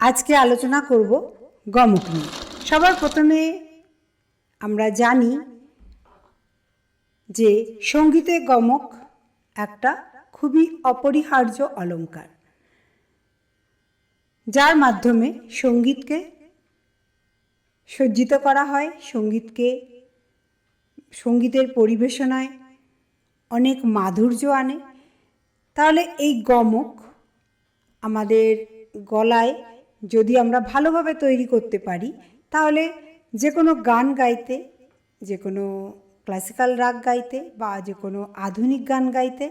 আজকে আলোচনা করব গমক নিয়ে। সবার প্রথমে আমরা জানি যে সঙ্গীতে গমক একটা খুবই অপরিহার্য অলংকার, যার মাধ্যমে সঙ্গীতকে সজ্জিত করা হয়, সঙ্গীতকে, সঙ্গীতের পরিবেশনায় অনেক মাধুর্য আনে। তাহলে এই গমক আমাদের গলায় যদি আমরা ভালোভাবে তৈরি করতে পারি, তাহলে যে কোনো গান গাইতে যে কোনো ক্লাসিক্যাল রাগ গাইতে বা যে কোনো আধুনিক গান গাইতে,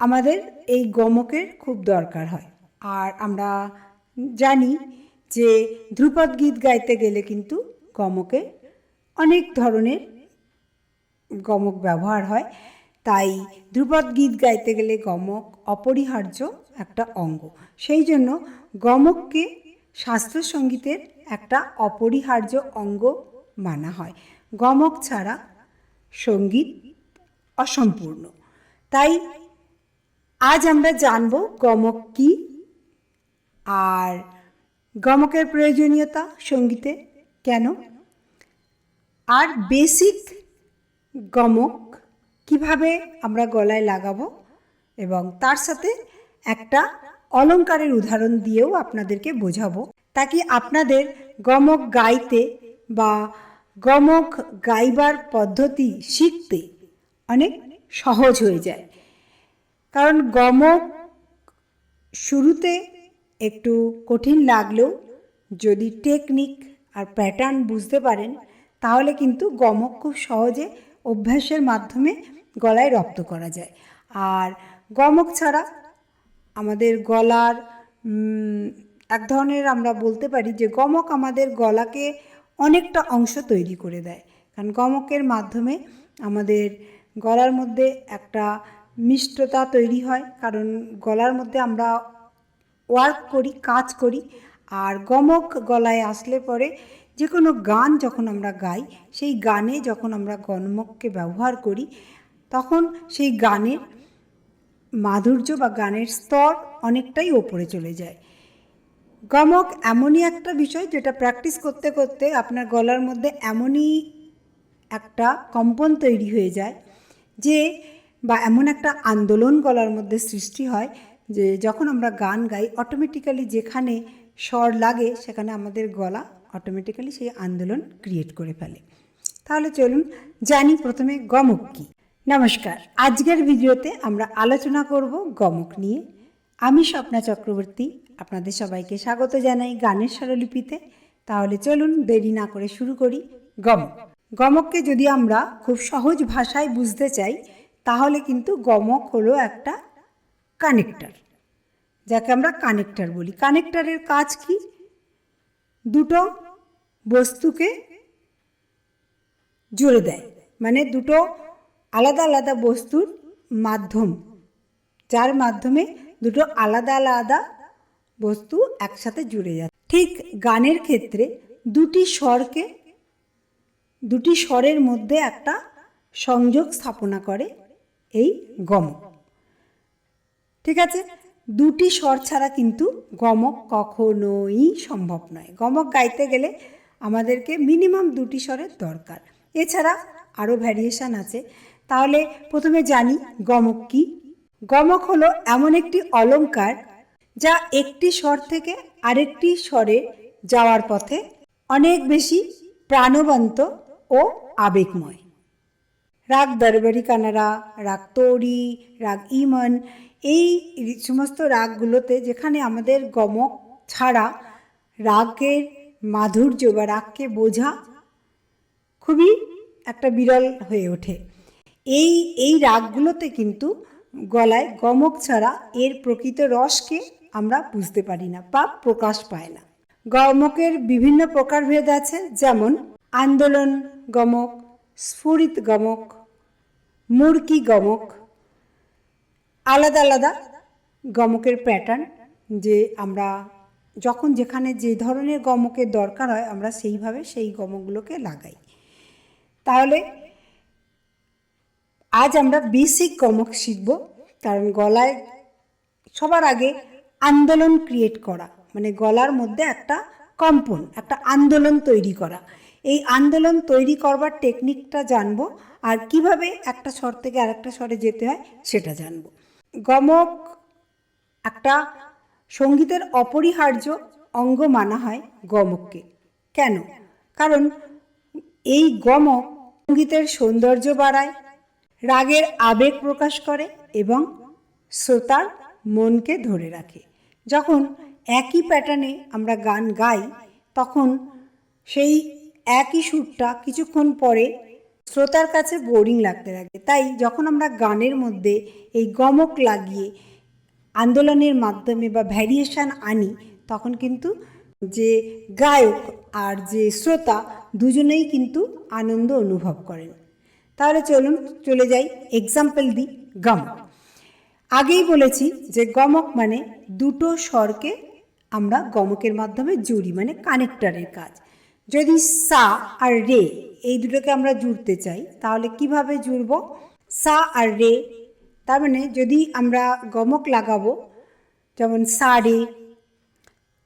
আমাদের এই গমকের খুব দরকার হয়। আর আমরা জানি যে ধ্রুপদ গীত গাইতে গেলে কিন্তু গমকে অনেক ধরনের গমক ব্যবহার হয়। তাই ধ্রুপদ গীত গাইতে গেলে গমক অপরিহার্য একটা অঙ্গ। সেই জন্য গমককে শাস্ত্রীয় সঙ্গীতের একটা অপরিহার্য অঙ্গ মানা হয়। গমক ছাড়া সংগীত অসম্পূর্ণ। তাই আজ আমরা জানব গমক কি আর গমকের প্রয়োজনীয়তা সঙ্গীতে কেন? আর বেসিক গমক কীভাবে আমরা গলায় লাগাবো এবং তার সাথে একটা অলংকারের উদাহরণ দিয়েও আপনাদেরকে বোঝাবো। তাকে আপনাদের গমক গাইতে বা গমক গাইবার পদ্ধতি শিখতে অনেক সহজ হয়ে যায়। কারণ গমক শুরুতে একটু কঠিন লাগলেও যদি টেকনিক আর প্যাটার্ন বুঝতে পারেন, তাহলে কিন্তু গমক খুব সহজে অভ্যাসের মাধ্যমে গলায় রপ্ত করা যায়। আর গমক ছাড়া আমাদের গলার এক ধরনের আমরা বলতে পারি যে গমক আমাদের গলাকে অনেকটা অংশ তৈরি করে দেয়। কারণ গমকের মাধ্যমে আমাদের গলার মধ্যে একটা মিষ্টতা তৈরি হয়। কারণ গলার মধ্যে আমরা ওয়ার্ক করি, কাজ করি আর গমক গলায় আসলে পরে যে কোনো গান যখন আমরা গাই, সেই গানে যখন আমরা গমককে ব্যবহার করি, তখন সেই গানের মাধুর্য বা গানের স্তর অনেকটাই ওপরে চলে যায়। গমক এমনই একটা বিষয় যেটা প্র্যাকটিস করতে করতে আপনার গলার মধ্যে এমনই একটা কম্পন তৈরি হয়ে যায় যে, বা এমন একটা আন্দোলন গলার মধ্যে সৃষ্টি হয় যে, যখন আমরা গান গাই অটোমেটিক্যালি যেখানে স্বর লাগে, সেখানে আমাদের গলা অটোমেটিক্যালি সেই আন্দোলন ক্রিয়েট করে ফেলে। তাহলে চলুন জানি প্রথমে গমক কী। নমস্কার, আজকের ভিডিওতে আমরা আলোচনা করব গমক নিয়ে। আমি স্বপ্না চক্রবর্তী, আপনাদের সবাইকে স্বাগত জানাই গানের স্বরলিপিতে। তাহলে চলুন দেরি না করে শুরু করি গমক। গমককে যদি আমরা খুব সহজ ভাষায় বুঝতে চাই, তাহলে কিন্তু গমক হলো একটা কানেক্টর যাকে আমরা কানেক্টর বলি। কানেক্টরের কাজ কি? দুটো বস্তুকে জুড়ে দেয়। মানে দুটো আলাদা আলাদা বস্তুর মাধ্যম। যার মাধ্যমে দুটো আলাদা আলাদা বস্তু একসাথে জুড়ে যায়। ঠিক গানের ক্ষেত্রে দুটি স্বরকে, দুটি স্বরের মধ্যে একটা সংযোগ স্থাপনা করে এই গমক ঠিক আছে? দুটি স্বর ছাড়া কিন্তু গমক কখনোই সম্ভব নয়। গমক গাইতে গেলে আমাদেরকে মিনিমাম দুটি স্বরের দরকার। এছাড়া আরও ভ্যারিয়েশান আছে। তাহলে প্রথমে জানি গমক কি। গমক হলো এমন একটি অলঙ্কার যা একটি স্বর থেকে আরেকটি স্বরে যাওয়ার পথে অনেক বেশি প্রাণবন্ত ও আবেগময়। রাগ দরবারি কানারা, রাগ তৌরি রাগ ইমন, এই সমস্ত রাগগুলোতে যেখানে আমাদের গমক ছাড়া রাগের মাধুর্য বা রাগকে বোঝা খুবই একটা বিরল হয়ে ওঠে। এই এই রাগগুলোতে কিন্তু গলায় গমক ছাড়া এর প্রকৃত রসকে আমরা বুঝতে পারি না বা প্রকাশ পায় না। গমকের বিভিন্ন প্রকারভেদ আছে, যেমন আন্দোলন গমক, স্ফুরিত গমক মুরকি গমক। আলাদা আলাদা গমকের প্যাটার্ন যে আমরা যখন যেখানে যে ধরনের গমকের দরকার হয় আমরা সেইভাবে সেই গমকগুলোকে লাগাই। তাহলে আজ আমরা বেসিক গমক শিখব, কারণ গলায় সবার আগে আন্দোলন ক্রিয়েট করা মানে গলার মধ্যে একটা কম্পন, একটা আন্দোলন তৈরি করা। এই আন্দোলন তৈরি করবার টেকনিকটা জানব আর কীভাবে একটা স্বর থেকে আরেকটা স্বরে যেতে হয় সেটা জানব। গমক একটা সঙ্গীতের অপরিহার্য অঙ্গ মানা হয় গমককে। কেন? কারণ এই গমক সঙ্গীতের সৌন্দর্য বাড়ায়, রাগের আবেগ প্রকাশ করে এবং শ্রোতার মনকে ধরে রাখে। যখন একই প্যাটার্নে আমরা গান গাই, তখন সেই একই সুরটা কিছুক্ষণ পরে শ্রোতার কাছে বোরিং লাগতে লাগে তাই যখন আমরা গানের মধ্যে এই গমক লাগিয়ে আন্দোলনের মাধ্যমে বা ভ্যারিয়েশন আনি, তখন কিন্তু যে গায়ক আর যে শ্রোতা দুজনেই কিন্তু আনন্দ অনুভব করেন। তাহলে চলুন, চলে যাই এক্সাম্পল দিই গমক। আগেই বলেছি যে গমক মানে দুটো স্বরকে আমরা গমকের মাধ্যমে জুড়ি মানে কানেক্টারের কাজ। যদি সা আর রে এই দুটোকে আমরা জুড়তে চাই, তাহলে কীভাবে জুড়ব? সা আর রে, তার মানে যদি আমরা গমক লাগাবো, যেমন সা রে,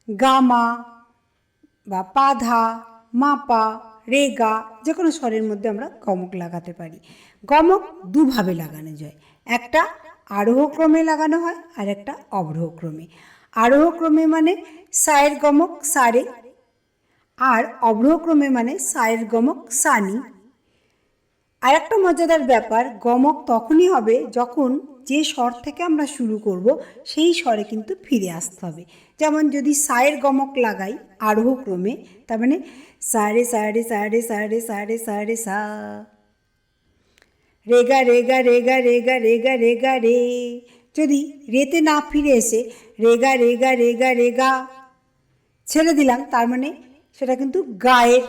গামা বা পাধা, মাপা, রেগা যে কোনো স্বরের মধ্যে আমরা গমক লাগাতে পারি। গমক দুভাবে লাগানো যায়, একটা আরোহ ক্রমে লাগানো হয় আর একটা অবরোহ ক্রমে আরোহ ক্রমে মানে সায়ের গমক সারে আর অবরোহ ক্রমে মানে সায়ের গমক সানি। আর একটা মজাদার ব্যাপার, গমক তখনই হবে যখন যে স্বর থেকে আমরা শুরু করব, সেই স্বরে কিন্তু ফিরে আসতে হবে। যেমন যদি সায়ের গমক লাগাই আরোহ ক্রমে তার মানে সারে সারে সারে সারে সারে সারে সা। রেগা রেগা রেগা রেগা রেগা রেগা রে। যদি রেতে না ফিরে এসে রেগা রেগা রেগা রেগা ছেড়ে দিলাম, তার মানে সেটা কিন্তু গায়ের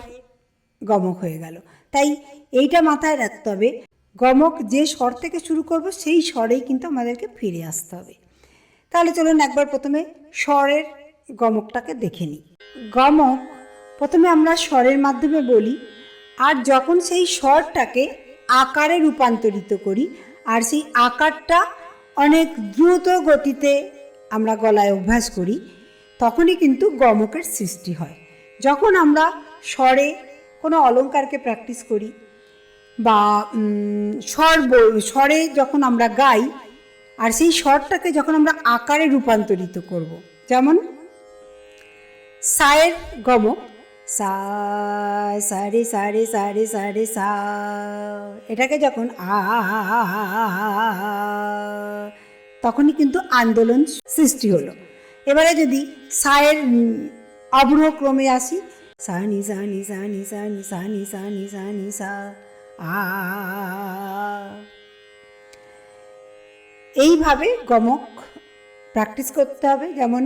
গমক হয়ে গেল। তাই এইটা মাথায় রাখতে হবে, গমক যে স্বর থেকে শুরু করব সেই স্বরেই কিন্তু আমাদেরকে ফিরে আসতে হবে। তাহলে চলুন একবার প্রথমে স্বরের গমকটাকে দেখে নিই। গমক, প্রথমে আমরা স্বরের মাধ্যমে বলি, আর যখন সেই স্বরটাকে আকারে রূপান্তরিত করি, আর সেই আকারটা অনেক দ্রুত গতিতে আমরা গলায় অভ্যাস করি, তখনই কিন্তু গমকের সৃষ্টি হয়। যখন আমরা স্বরে কোনো অলঙ্কারকে প্র্যাকটিস করি বা স্বর স্বরে যখন আমরা গাই, আর সেই স্বরটাকে যখন আমরা আকারে রূপান্তরিত করব। যেমন সায়ের গম সা সারে সারে সারে সারে সা এটাকে যখন আ তখনই কিন্তু আন্দোলন সৃষ্টি হলো এবারে যদি সায়ের উম, ক্রমে আসি। সা নি সা নি সা নি সা নি সা নি সা নি সা নি সা আ এইভাবে গমক প্র্যাকটিস করতে হবে। যেমন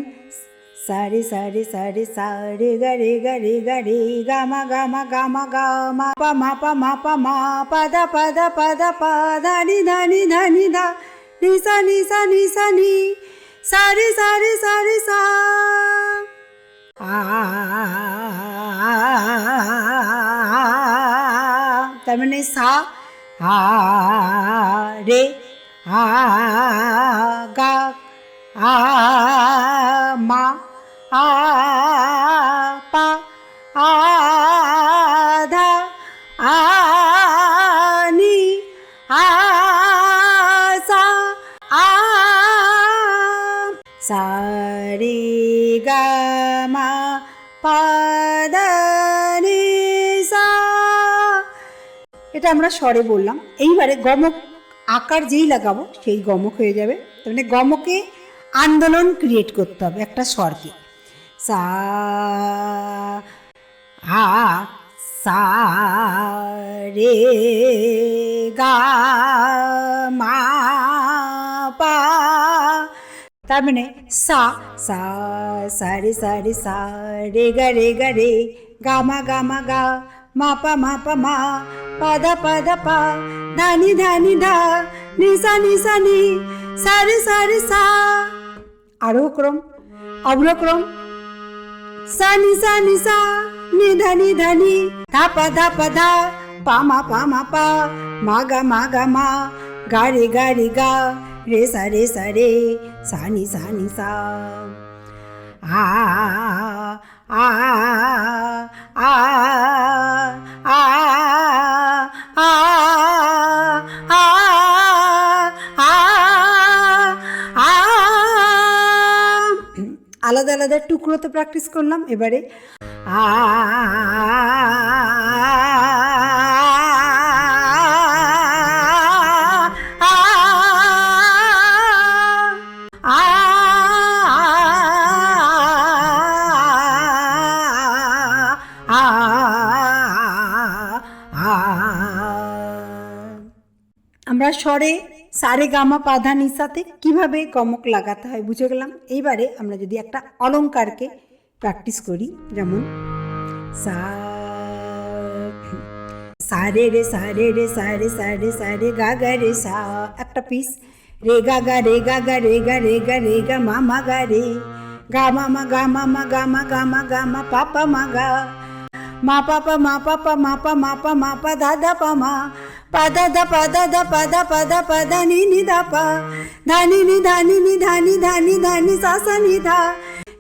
সারে সারে সারে সারে গা রে গা রে গা রে গা মা গা মা গা মা গা মা পা মা পা মা পা মা পা দা পা দা পা দা পা ধা নি ধা নি ধা নি ধা নি সা নি সারে সারে সারে সা তার মানে সা আ রে আ গা আ মা আ পা আ আমরা স্বরে বললাম, এইবারে গমক আকার যেই লাগাবো, সেই গমক হয়ে যাবে। তার মানে গমকে আন্দোলন ক্রিয়েট করতে হবে একটা স্বরকে। সা, আ, সা, রে, গা, মা, পা। তার মানে সা সা সা, রে সা রে সা, রে, গা রে গা রে, গা, মা গা মা, গা। মা পা মা পা মা পা দা পা দা পা ধানি ধানি ধা নি সা নি সা নি সা রে সা রে সা আরোহ ক্রম অবরোহ ক্রম সা নি সা নি সা নি ধা নি ধা নি ধা পা ধা পা ধা পা মা আলাদা আলাদা টুকরোতে প্র্যাকটিস করলাম এবারে আ আমরা স্বরে, সারে, গামা, পাধা, নিসাতে কীভাবে গমক লাগাতে হয় বুঝে গেলাম? এইবারে আমরা যদি একটা অলঙ্কারকে প্র্যাকটিস করি, যেমন সা, সারে রে সারে রে, সারে সারে সারে, গা গা, রে, সা, একটা পিস রে, গা গা, রে, গা গা, রে গা রে গা রে, গা, মা গা, রে, গা, মা গা মা গা মা গা মা গা, মা পাপা মা, গা মা পাপা মা পাপা মা পা মা পা মা পা দা দা পা মা পা দা দা পা দা দা পা দা পা দা পা দা নি নি দা পা ধা নি নি ধা নি নি ধা নি ধা নি ধা নি সা সা নি ধা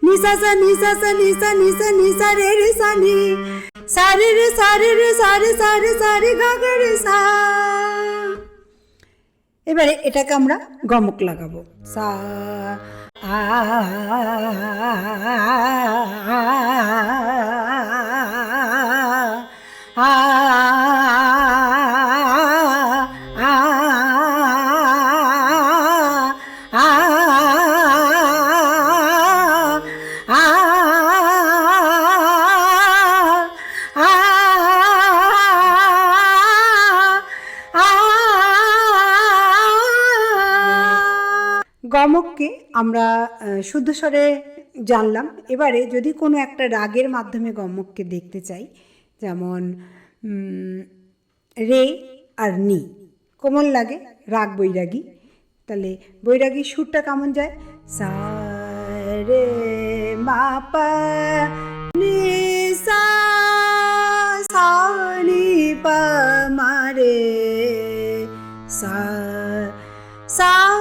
নি সা সা নি সা সা নি সা নি সা নি সা রে রে সা নি সা রে রে সা রে রে সা রে সা রে সা রে গা গা রে সা এবারে এটাকে আমরা গমক লাগাবো। সা আ আ আমরা আহ, শুদ্ধ স্বরে জানলাম। এবারে যদি কোনো একটা রাগের মাধ্যমে গমককে দেখতে চাই যেমন রে আর নি কোমল লাগে রাগ বৈরাগী তাহলে বৈরাগীর সুরটা কেমন যায়? সা রে মা পা নি পা মা রে সা সা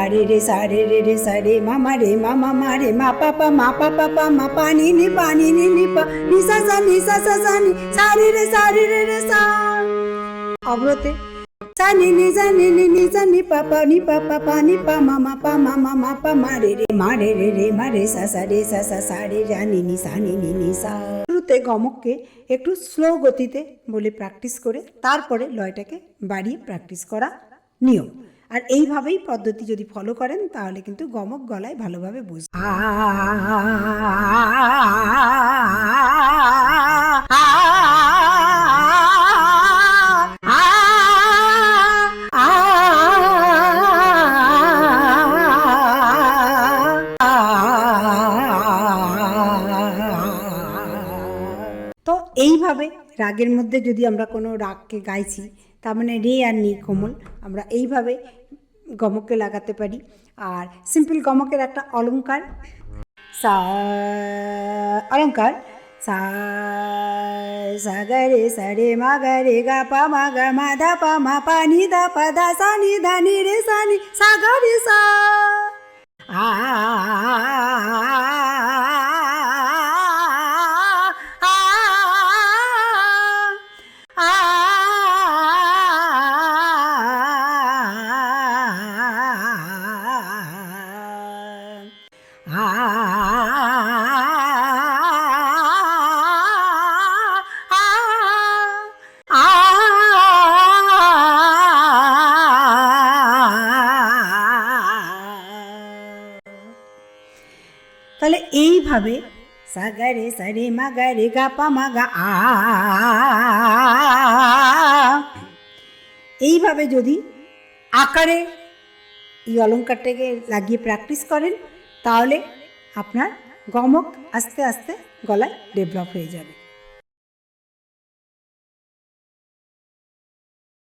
সারে রে সারে রে রে সারে মামা রে মামা মা রে মা পা পা মা পা পা মা পা নি নি পা নি নি পা নি সা সা নি সা সা নি সারে রে সারে রে রে সা অগ্রতে সা নি নি সা নি নি নি সা নি পা পা নি পা পা পা নি পা মা মা পা মা মা মা পা মা রে রে মা রে রে রে মা রে সা সা রে সা সা সা রে রা নি নি সা নি নি নি সা শুরুতে গমককে একটু স্লো গতিতে বলে প্র্যাকটিস করে, তারপরে লয়টাকে বাড়িয়ে প্র্যাকটিস করা নিয়ম। আর এইভাবেই পদ্ধতি যদি ফলো করেন তাহলে কিন্তু গমক গলায় ভালোভাবে বুঝ তো এইভাবে রাগের মধ্যে যদি আমরা কোনো রাগকে গাইছি তার মানে রে আর নি কোমল আমরা এইভাবে গমককে লাগাতে পারি। আর সিম্পল গমকের একটা অলঙ্কার। সা অলঙ্কার। সা সা, গা, রে, সা, রে, মা, গা পা, মা, গা, মা, ধা, পা, মা, পা, নি, ধা, পা, ধা, সা, নি, ধা, নি, রে, সা, নি রে, সা। আ তাহলে এইভাবে সাগারে সারে মাগারে গা পা মাগা আ, এইভাবে যদি আকারে এই অলঙ্কারটাকে লাগিয়ে প্র্যাকটিস করেন, তাহলে আপনার গমক আস্তে আস্তে গলায় ডেভেলপ হয়ে যাবে।